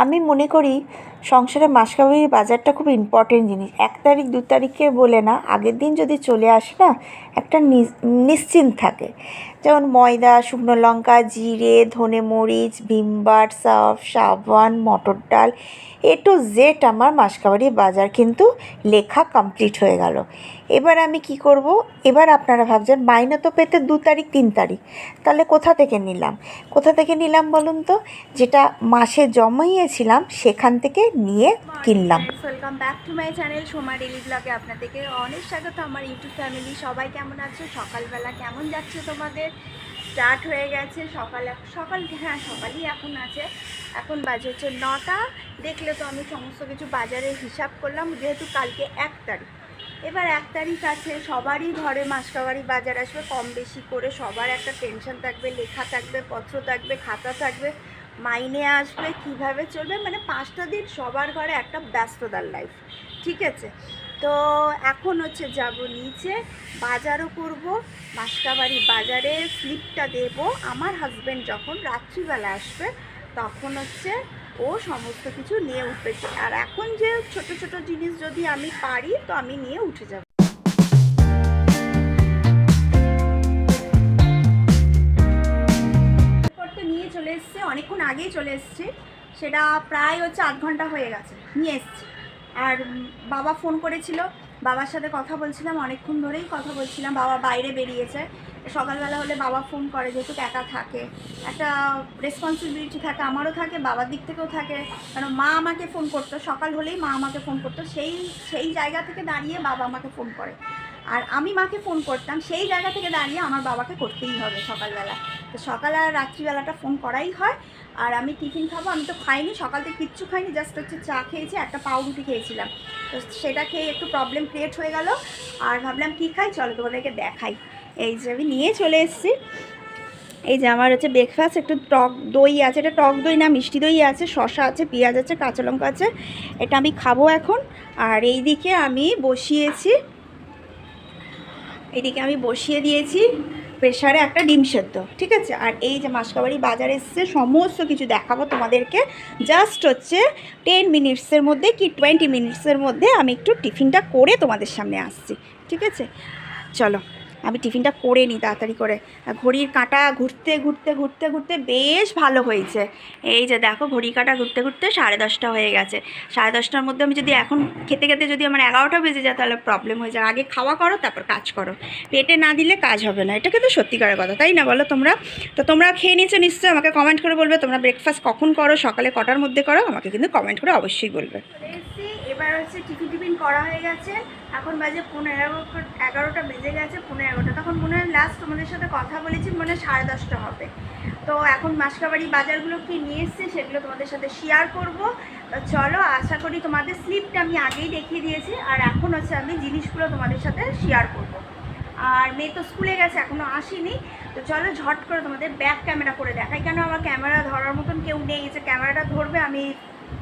আমি মনে করি সংসারে মাসকাবারির বাজারটা খুব ইম্পর্টেন্ট জিনিস। এক তারিখ, দু তারিখে বলে না, আগের দিন যদি চলে আসে না, একটা নিশ্চিন্ত থাকে। যেমন ময়দা, শুকনো লঙ্কা, জিরে, ধনে মরিচ ভিমবার সার্ফ সাবান, মটর ডাল এ টু জেড আমার মাসকাবারির বাজার কিন্তু লেখা কমপ্লিট হয়ে গেল। এবার আমি কি করব? এবার আপনারা ভাবছেন, মাইনে তো পেতে দু তারিখ, তিন তারিখ। তাহলে কোথা থেকে নিলাম? কোথা থেকে নিলাম বলুন তো? যেটা মাসে জমাইয়েছিলাম, সেখান থেকে নিয়ে কিনলাম। Welcome back to my channel Soma daily ব্লগে আপনাদেরকে অনেক স্বাগত আমার ইউটিউব ফ্যামিলি সবাই কেমন আছো? সকালবেলা কেমন যাচ্ছে তোমাদের? স্টার্ট হয়ে গেছে, সকাল সকাল হ্যাঁ সকালই এখন আছে। এখন বাজে হচ্ছে নটা। দেখলে তো আমি সমস্ত কিছু বাজারের হিসাব করলাম, যেহেতু কালকে এক তারিখ। এবার এক তারিখ আছে, সবারই ঘরে মাসকাবারি বাজার আসবে। কম বেশি করে সবার একটা টেনশন থাকবে, লেখা থাকবে, পত্র থাকবে, খাতা থাকবে। মাইনে আসবে, কীভাবে চলবে? মানে পাঁচটা দিন সবার ঘরে একটা ব্যস্ততার লাইফ ঠিক আছে? তো এখন হচ্ছে যাব নিচে, বাজারও করব, মাসকাবাড়ি বাজারে স্লিপটা দেব। আমার হাজব্যান্ড যখন রাত্রিবেলা আসবে, তখন হচ্ছে ও সমস্ত কিছু নিয়ে উঠবে। আর এখন যে ছোট ছোট জিনিস যদি আমি পারি, তো আমি নিয়ে উঠে যাব। চলে এসছে, অনেকক্ষণ আগেই চলে এসছে। সেটা প্রায় হচ্ছে আধ ঘণ্টা হয়ে গেছে, নিয়ে এসছে। আর বাবা ফোন করেছিল, বাবার সাথে কথা বলছিলাম, অনেকক্ষণ ধরেই কথা বলছিলাম, বাবা বাইরে বেরিয়েছে। সকালবেলা হলে বাবা ফোন করে, যেহেতু একা থাকে। একটা রেসপন্সিবিলিটি থাকে, আমারও থাকে, বাবার দিক থেকেও থাকে। কারণ মা আমাকে ফোন করতো, সকাল হলেই মা আমাকে ফোন করতো। সেই সেই জায়গা থেকে দাঁড়িয়ে বাবা আমাকে ফোন করে। আর আমি মাকে ফোন করতাম, সেই জায়গা থেকে দাঁড়িয়ে আমার বাবাকে করতেই হবে সকালবেলা। তো সকাল আর রাত্রিবেলাটা ফোন করাই হয়। আর আমি টিফিন খাব, আমি তো খাইনি, সকাল থেকে কিচ্ছু খাইনি, জাস্ট হচ্ছে চা খেয়েছি, একটা পাউরুটি খেয়েছিলাম। তো সেটা খেয়ে একটু প্রবলেম ক্রিয়েট হয়ে গেল। আর ভাবলাম কী খাই? চলো তোমাদেরকে দেখাই। এই যে আমি নিয়ে চলে এসেছি। এই যে আমার হচ্ছে ব্রেকফাস্ট একটু টক দই আছে, এটা টক দই না, মিষ্টি দই আছে, শসা আছে, পেঁয়াজ আছে, কাঁচা লঙ্কা আছে, এটা আমি খাব এখন। আর এই দিকে আমি বসিয়েছি এইদিকে আমি বসিয়ে দিয়েছি প্রেশারে একটা ডিম সেদ্ধ, ঠিক আছে? আর এই যে মাসকাবাড়ি বাজার এসছে, সমস্ত কিছু দেখাবো তোমাদেরকে। জাস্ট হচ্ছে টেন মিনিটসের মধ্যে কি টোয়েন্টি মিনিটসের মধ্যে আমি একটু টিফিনটা করে তোমাদের সামনে আসছি, ঠিক আছে? চলো। আমি টিফিনটা করে নিই তাড়াতাড়ি করে। ঘড়ির কাঁটা ঘুরতে ঘুরতে ঘুরতে ঘুরতে বেশ ভালো হয়েছে। এই যে দেখো ঘড়ির কাঁটা ঘুরতে ঘুরতে সাড়ে দশটা হয়ে গেছে। সাড়ে দশটার মধ্যে আমি যদি এখন খেতে খেতে যদি আমার এগারোটা বেজে যায় তাহলে প্রবলেম হয়ে যায়। আগে খাওয়া করো, তারপর কাজ করো। পেটে না দিলে কাজ হবে না। এটা কিন্তু সত্যিকারের কথা, তাই না বলো তোমরা? তো তোমরা খেয়ে নিচ্ছো নিশ্চয়ই, আমাকে কমেন্ট করে বলবে। তোমরা ব্রেকফাস্ট কখন করো? সকালে কটার মধ্যে করো? আমাকে কিন্তু কমেন্ট করে অবশ্যই বলবে। এবার হচ্ছে টিফিন টিফিন করা হয়ে গেছে। এখন বাজে পনেরো এগারোটা বেজে গেছে পনেরো এগারোটা। তখন মনে হয় লাস্ট তোমাদের সাথে কথা বলেছি, মনে হয় সাড়ে দশটা হবে। তো এখন মাসকাবাড়ি বাজারগুলো কি নিয়ে এসছে, সেগুলো তোমাদের সাথে শেয়ার করব। চলো, আশা করি তোমাদের স্লিপটা আমি আগেই দেখিয়ে দিয়েছি, আর এখন হচ্ছে আমি জিনিসগুলো তোমাদের সাথে শেয়ার করব। আর মেয়ে তো স্কুলে গেছে এখনও আসেনি। তো চলো, ঝট করে তোমাদের ব্যাক ক্যামেরা করে দেখাই। কেন আমার ক্যামেরা ধরার মতন কেউ নেই, যে ক্যামেরাটা ধরবে, আমি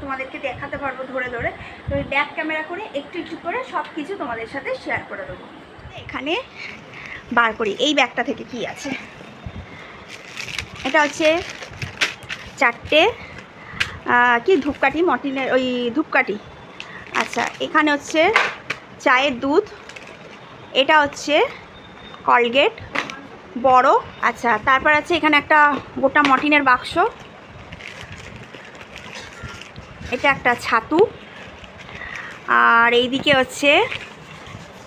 তোমাদেরকে দেখাতে পারব ধরে ধরে। তো ওই ব্যাক ক্যামেরা করে একটু একটু করে সব কিছু তোমাদের সাথে শেয়ার করে দেবো। এখানে বার করি, এই ব্যাগটা থেকে কি আছে? এটা হচ্ছে চারটে কি ধূপকাঠি? মটিনের, ওই ধূপকাঠি। আচ্ছা এখানে হচ্ছে চায়ের দুধ, এটা হচ্ছে কলগেট, বড় আচ্ছা তারপর আছে এখানে একটা গোটা মটিনের বাক্স। এটা একটা ছাতু। আর এইদিকে হচ্ছে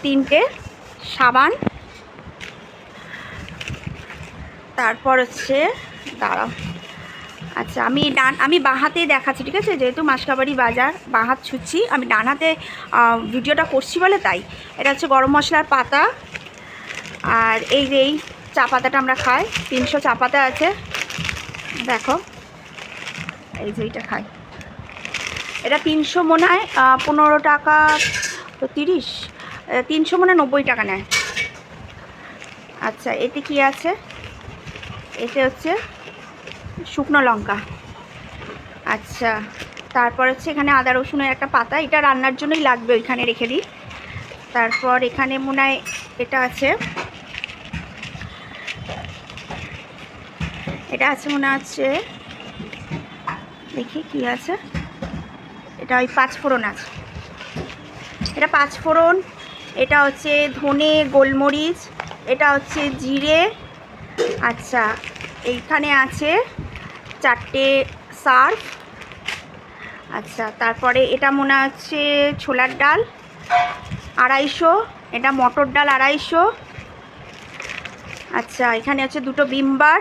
তিনটে সাবান। তারপর হচ্ছে, দাঁড়াও। আচ্ছা আমি ডান আমি বাঁ হাতেই দেখাচ্ছি, ঠিক আছে? যেহেতু মাসকাবাড়ি বাজার, বাঁ হাত ছুচ্ছি। আমি ডান হাতে ভিডিওটা করছি বলে তাই। এটা হচ্ছে গরম মশলার পাতা। আর এই যে এই চা পাতাটা আমরা খাই। তিনশো চা পাতা আছে। দেখো। এই যে এইটা খাই। এটা তিনশো মনে হয় পনেরো টাকা তো তিরিশ তিনশো মনে নব্বই টাকা নেয়। আচ্ছা এতে কি আছে? এতে হচ্ছে শুকনো লঙ্কা। আচ্ছা তারপর হচ্ছে এখানে আদা রসুনের একটা পাতা, এটা রান্নার জন্যই লাগবে, ওইখানে রেখে দিই। তারপর এখানে মনে হয় এটা আছে। এটা আছে মনে হচ্ছে, দেখি কি আছে। এটা ওই পাঁচ ফোড়ন আছে। এটা পাঁচ ফোড়ন, এটা হচ্ছে ধনে, গোলমরিচ, এটা হচ্ছে জিরে আচ্ছা এইখানে আছে চারটে সার্ফ আচ্ছা তারপরে এটা মনে হচ্ছে ছোলার ডাল, আড়াইশো, এটা মটর ডাল আড়াইশো আচ্ছা এখানে হচ্ছে দুটো বিমবার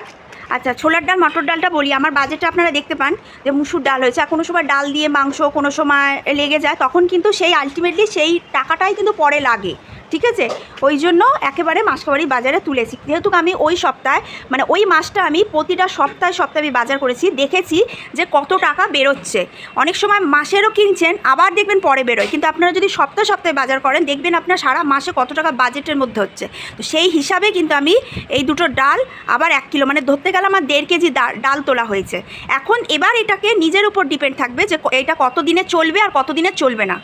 আচ্ছা ছোলার ডাল, মটর ডালটা বলি। আমার বাজেটে আপনারা দেখতে পান যে মুসুর ডাল হয়েছে। কোনো সময় ডাল দিয়ে মাংস, কোনো সময় লেগে যায়, তখন কিন্তু সেই আলটিমেটলি সেই টাকাটাই কিন্তু পরে লাগে। ঠিক আছে? ওই জন্য একেবারে মাসকাবাড়ি বাজারে তুলেছি যেহেতু আমি ওই সপ্তাহে মানে ওই মাসটা আমি প্রতিটা সপ্তাহে সপ্তাহে আমি বাজার করেছি, দেখেছি যে কত টাকা বেরোচ্ছে। অনেক সময় মাসেরও কিনছেন, আবার দেখবেন পরে বেরোয়। কিন্তু আপনারা যদি সপ্তাহে সপ্তাহে বাজার করেন, দেখবেন আপনার সারা মাসে কত টাকা বাজেটের মধ্যে হচ্ছে। তো সেই হিসাবে কিন্তু আমি এই দুটো ডাল, আবার এক কিলো মানে ধরতে গেলে আমার দেড় কেজি ডাল তোলা হয়েছে। এখন এবার এটাকে নিজের উপর ডিপেন্ড থাকবে যে এটা কত দিনে চলবে আর কত দিনে চলবে না।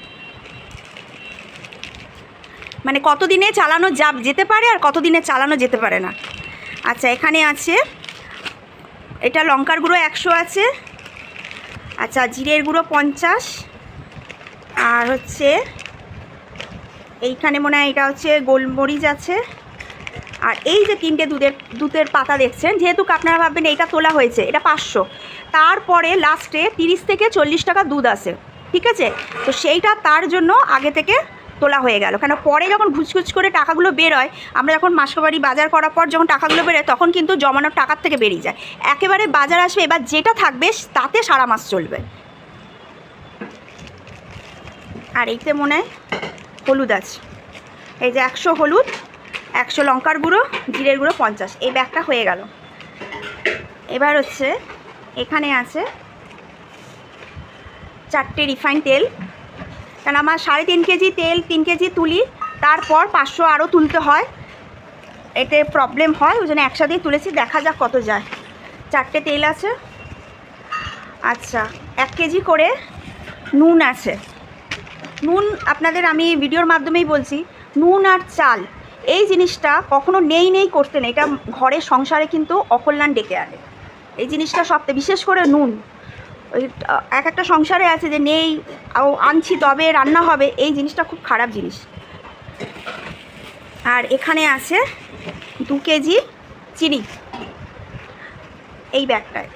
মানে কতদিনে চালানো যা, যেতে পারে আর কতদিনে চালানো যেতে পারে না। আচ্ছা এখানে আছে, এটা লঙ্কার গুঁড়ো একশো আছে আচ্ছা জিরের গুঁড়ো পঞ্চাশ, আর হচ্ছে এইখানে মনে হয় এটা হচ্ছে গোলমরিচ আছে, আর এই যে তিনটে দুধের দুধের পাতা দেখছেন, যেহেতু আপনারা ভাববেন এইটা তোলা হয়েছে, এটা পাঁচশো। তারপরে লাস্টে তিরিশ থেকে চল্লিশ টাকা দুধ আছে, ঠিক আছে? তো সেইটা তার জন্য আগে থেকে তোলা হয়ে গেল। কেন? পরে যখন ঘুচঘুচ করে টাকাগুলো বেরোয়, আমরা যখন মাসকাবাড়ি বাজার করার পর যখন টাকাগুলো বেরোয়, তখন কিন্তু জমানোর টাকার থেকে বেরিয়ে যায়। একেবারে বাজার আসবে, এবার যেটা থাকবে তাতে সারা মাস চলবে। আর এইতে মনে হয় হলুদ আছে। এই যে একশো হলুদ, একশো লঙ্কার গুঁড়ো, জিরের গুঁড়ো পঞ্চাশ। এই ব্যাগটা হয়ে গেল। এবার হচ্ছে এখানে আছে চারটে রিফাইন তেল কারণ আমার সাড়ে তিন কেজি তেল, তিন কেজি তুলি, তারপর পাঁচশো আরও তুলতে হয়। এতে প্রবলেম হয়, ওই জন্য একসাথেই তুলেছি, দেখা যাক কত যায়। চারটে তেল আছে। আচ্ছা এক কেজি করে নুন আছে। নুন আপনাদের আমি ভিডিওর মাধ্যমেই বলছি, নুন আর চাল, এই জিনিসটা কখনো নেই নেই করতে নেই। এটা ঘরের সংসারে কিন্তু অকল্যাণ ডেকে আনে। এই জিনিসটা সবথেকে, বিশেষ করে নুন। এক একটা সংসারে আছে যে নেই আনছি তবে রান্না হবে, এই জিনিসটা খুব খারাপ জিনিস। আর এখানে আছে দু কেজি চিনি, এই ব্যাগটায়।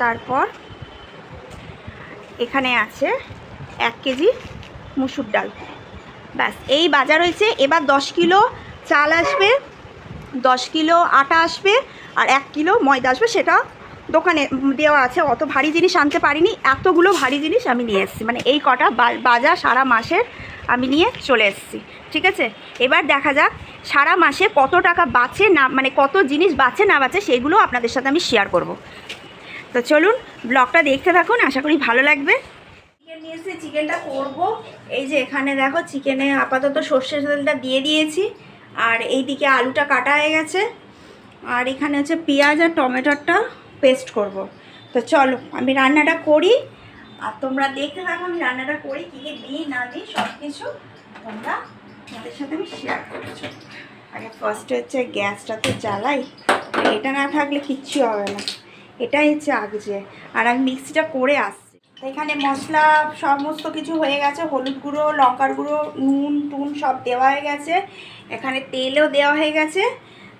তারপর এখানে আছে এক কেজি মুসুর ডাল। ব্যাস, এই বাজার হয়েছে, এবার দশ কিলো চাল আসবে, দশ কিলো আটা আসবে, আর এক কিলো ময়দা আসবে, সেটা দোকানে দেওয়া আছে, অত ভারী জিনিস আনতে পারিনি, এতগুলো ভারী জিনিস আমি নিয়ে এসেছি। মানে এই কটা বাজার সারা মাসের আমি নিয়ে চলে এসেছি, ঠিক আছে? এবার দেখা যাক সারা মাসে কত টাকা বাঁচে না মানে কত জিনিস বাঁচে না বাঁচে সেগুলো আপনাদের সাথে আমি শেয়ার করব। তো চলুন ব্লগটা দেখতে থাকুন, আশা করি ভালো লাগবে। চিকেন নিয়ে চিকেনটা করব। এই যে এখানে দেখো চিকেনে আপাতত সর্ষের তেলটা দিয়ে দিয়েছি, আর এইদিকে আলুটা কাটা হয়ে গেছে। আর এখানে হচ্ছে পেঁয়াজ আর টমেটোটা পেস্ট করব। তো চলো, আমি রান্নাটা করি। আর তোমরা দেখতে থাকো আমি রান্নাটা করি, কী দিই, না দিই সব কিছু তোমরা তোমাদের সাথে আমি শেয়ার করছি আগে ফার্স্টে হচ্ছে গ্যাসটা তো জ্বালাই, এটা না থাকলে কিচ্ছু হবে না। এটাই হচ্ছে আগজে আর আমি মিক্সিটা করে আসছি। এখানে মশলা সমস্ত কিছু হয়ে গেছে, হলুদ গুঁড়ো, লঙ্কার গুঁড়ো, নুন, টুন সব দেওয়া হয়ে গেছে। এখানে তেলও দেওয়া হয়ে গেছে।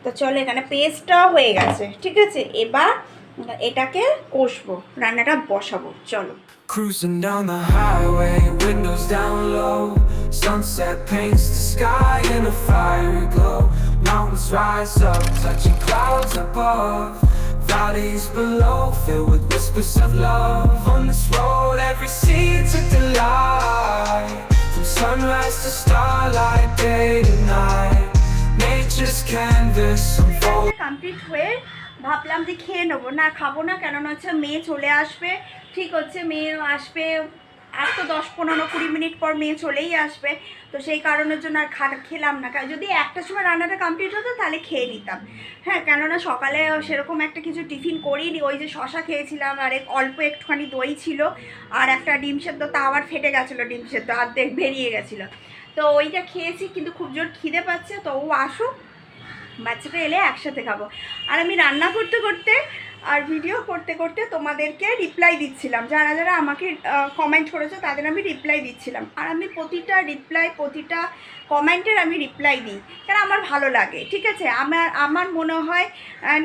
তো চলো এখানে পেস্টটাও হয়ে গেছে, ঠিক আছে? এবার এটাকে কষবো রান্নাটা বসাবো চলো Cruising down the highway, windows down low. Sunset paints the sky in a fiery glow. Mountains rise up, touching clouds above. Valleys below, filled with whispers of love. On this road, every seed's a delight. From sunrise to starlight, day to night. Nature's canvas unfolds. Complete হয়ে ভাবলাম যে খেয়ে নেব। না, খাব না, কেননা হচ্ছে মেয়ে চলে আসবে। ঠিক হচ্ছে, মেয়ে আসবে আর তো দশ, পনেরো, কুড়ি মিনিট পর মেয়ে চলেই আসবে। তো সেই কারণের জন্য আর খা, খেলাম না। যদি একটা সময় রান্নাটা কমপ্লিট হতো, তাহলে খেয়ে নিতাম। হ্যাঁ কেননা সকালে সেরকম একটা কিছু টিফিন করিনি। ওই যে শশা খেয়েছিলাম, আর এক, অল্প একটুখানি দই ছিল, আর একটা ডিম সেদ্ধ। তা আবার ফেটে গেছিল ডিম সেদ্ধ অর্ধেক বেরিয়ে গেছিল। তো ওইটা খেয়েছি, কিন্তু খুব জোর খিদে পাচ্ছে, তো ও আসুক। বাচ্চাটা এলে একসাথে খাব। আর আমি রান্না করতে করতে আর ভিডিও করতে করতে তোমাদেরকে রিপ্লাই দিচ্ছিলাম। যারা যারা আমাকে কমেন্ট করেছ তাদের আমি রিপ্লাই দিচ্ছিলাম। আর আমি প্রতিটা রিপ্লাই প্রতিটা কমেন্টের আমি রিপ্লাই দিই। কারণ আমার ভালো লাগে, ঠিক আছে? আমার আমার মনে হয়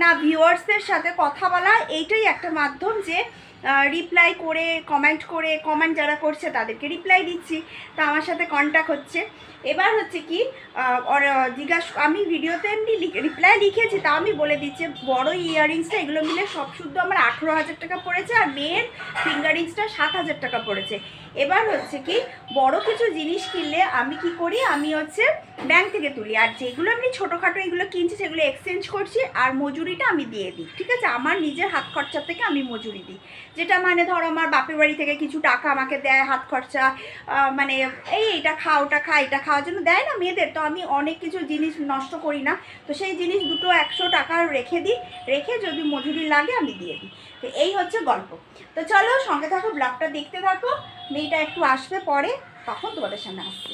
না ভিউয়ার্সদের সাথে কথা বলা এইটাই একটা মাধ্যম যে রিপ্লাই করে কমেন্ট করে কমেন্ট যারা করছে তাদেরকে রিপ্লাই দিচ্ছি। তা আমার সাথে কন্ট্যাক্ট হচ্ছে। এবার হচ্ছে কি জিজ্ঞাসা আমি ভিডিওতে এমনি রিপ্লাই লিখেছি, তা আমি বলে দিচ্ছি, বড় ইয়াররিংসটা এগুলো মিলে সব শুদ্ধ আমার আঠেরো হাজার টাকা পড়েছে আর মেয়ের ফিঙ্গারিংসটা সাত হাজার টাকা পড়েছে। এবার হচ্ছে কি, বড় কিছু জিনিস কিনলে আমি কি করি, আমি হচ্ছে ব্যাংক থেকে তুলি। আর যেগুলো আমি ছোটোখাটো এগুলো কিনছি, সেগুলো এক্সচেঞ্জ করছি, আর মজুরিটা আমি দিয়ে দিই। ঠিক আছে? আমার নিজের হাত খরচা থেকে আমি মজুরি দিই। যেটা মানে ধরো আমার বাপের বাড়ি থেকে কিছু টাকা আমাকে দেয়, হাত খরচা মানে এই এটা খা ওটা খা এটা খাওয়ার জন্য দেয় না মেয়েদের। তো আমি অনেক কিছু জিনিস নষ্ট করি না। তো সেই জিনিস দুটো একশো টাকা রেখে দিই, রেখে যদি মজুরি লাগে আমি দিয়ে দিই। তো এই হচ্ছে গল্প। তো চলো সঙ্গে থাকো, ব্লগটা দেখতে থাকো। মেয়েটা একটু আসবে পরে, তখন তোমাদের সামনে আসছে।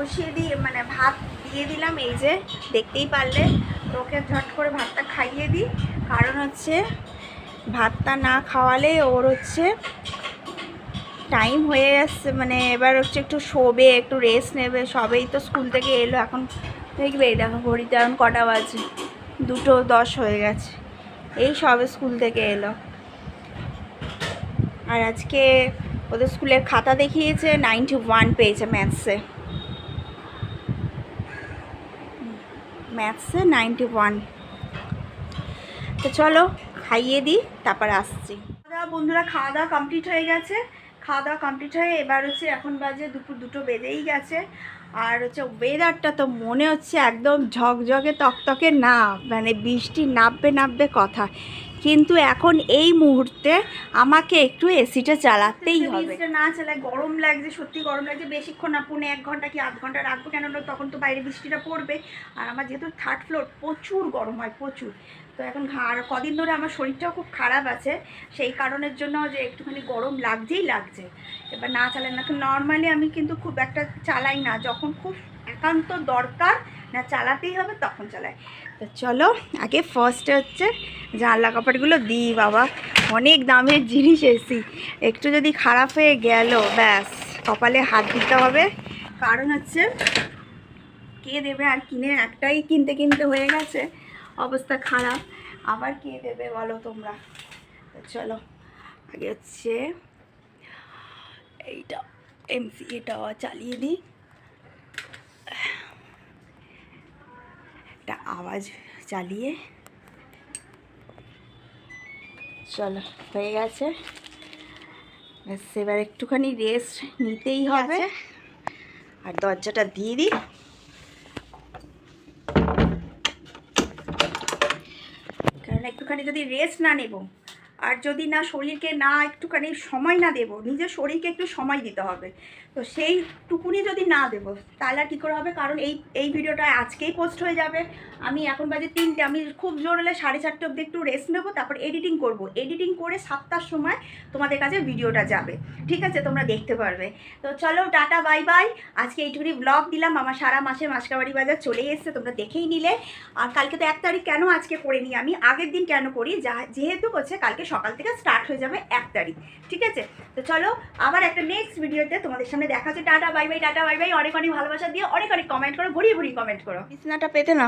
বসিয়ে দিয়ে মানে ভাত দিয়ে দিলাম, এই যে দেখতেই পারলে। তো ওকে ঝট করে ভাতটা খাইয়ে দিই। কারণ হচ্ছে, ভাতটা না খাওয়ালে ওর হচ্ছে টাইম হয়ে যাচ্ছে মানে এবার হচ্ছে একটু শোবে, একটু রেস্ট নেবে। সবেই তো স্কুল থেকে এলো, এখন দেখবে দেখো ঘড়িতে এখন কটা বাজে? দুটো দশ হয়ে গেছে। এই সবে স্কুল থেকে এলো। আর আজকে ওদের স্কুলের খাতা দেখিয়েছে নাইনটি ওয়ান পেয়েছে ম্যাথসে ম্যাথসে নাইনটি ওয়ান তো চলো, খাইয়ে দিই, তারপর আসছি। দাওয়া, বন্ধুরা, খাওয়া দাওয়া কমপ্লিট হয়ে গেছে। খাওয়া দাওয়া কমপ্লিট হয়ে এবার হচ্ছে এখন বাজে দুপুর দুটো বেজেই গেছে। আর হচ্ছে ওয়েদারটা তো মনে হচ্ছে একদম ঝকঝকে তকতকে না মানে বৃষ্টি নামবে নামবে কথা। কিন্তু এখন এই মুহূর্তে আমাকে একটু এসিটা চালাতেই হবে। এসিটা না চালায় গরম লাগছে সত্যি গরম লাগছে। বেশিক্ষণ না পুনে এক ঘণ্টা কি আধ ঘণ্টা রাখব কেননা তখন তো বাইরে বৃষ্টিটা পড়বে। আর আমার যেহেতু থার্ড ফ্লোর প্রচুর গরম হয় প্রচুর। তো এখন আর কদিন ধরে আমার শরীরটাও খুব খারাপ আছে। সেই কারণের জন্য যে একটুখানি গরম লাগছেই লাগছে। এবার না চালাই না। তো নর্মালি আমি কিন্তু খুব একটা চালাই না। যখন খুব একান্ত দরকার না চালাতেই হবে তখন চালাই। তো চলো, আগে ফার্স্টে হচ্ছে জানলা কাপড়গুলো দিই, বাবা। অনেক দামের জিনিস এসি। একটু যদি খারাপ হয়ে গেল, ব্যাস, কপালে হাত দিতে হবে। কারণ হচ্ছে, কে দেবে আর কিনে, একটাই কিনতে কিনতে হয়ে গেছে। অবস্থা খারাপ। আবার কে দেবে বলো তোমরা? চলো, আগে হচ্ছে এইটা এমসি এটা চালিয়ে দিই। একটা আওয়াজ চালিয়ে। চলো হয়ে গেছে। এবার একটুখানি রেস্ট নিতেই হবে। আর দরজাটা দিয়ে দিই। কারণ একটুখানি যদি রেস্ট না নেব। আর যদি না শরীরকে না একটুখানি সময় না দেব, নিজের শরীরকে একটু সময় দিতে হবে, তো সেইটুকুনি যদি না দেবো, তাহলে আর কী করে হবে? কারণ এই এই ভিডিওটা আজকেই পোস্ট হয়ে যাবে। আমি এখন বাজে তিনটে, আমি খুব জোর হলে সাড়ে চারটে অবধি একটু রেস্ট নেব, তারপর এডিটিং করব। এডিটিং করে সাতটার সময় তোমাদের কাছে ভিডিওটা যাবে। ঠিক আছে? তোমরা দেখতে পারবে। তো চলো, টাটা বাই বাই আজকে এইটুকুনি ব্লগ দিলাম। আমার সারা মাসে মাসকাবাড়ি বাজার চলে এসছে, তোমরা দেখেই নিলে। আর কালকে তো এক তারিখ কেন আজকে করে নিই আমি আগের দিন কেন করি? যা, যেহেতু হচ্ছে কালকে সকাল থেকে স্টার্ট হয়ে যাবে এক তারিখ, ঠিক আছে? তো চলো, আবার একটা নেক্সট ভিডিওতে তোমাদের সামনে দেখা হচ্ছে। Tata bye bye tata bye bye অনেক অনেক ভালোবাসা দিয়ে অনেক অনেক কমেন্ট করো ভরিয়ে ভরিয়ে কমেন্ট করো। বিছনাটা পেতে না।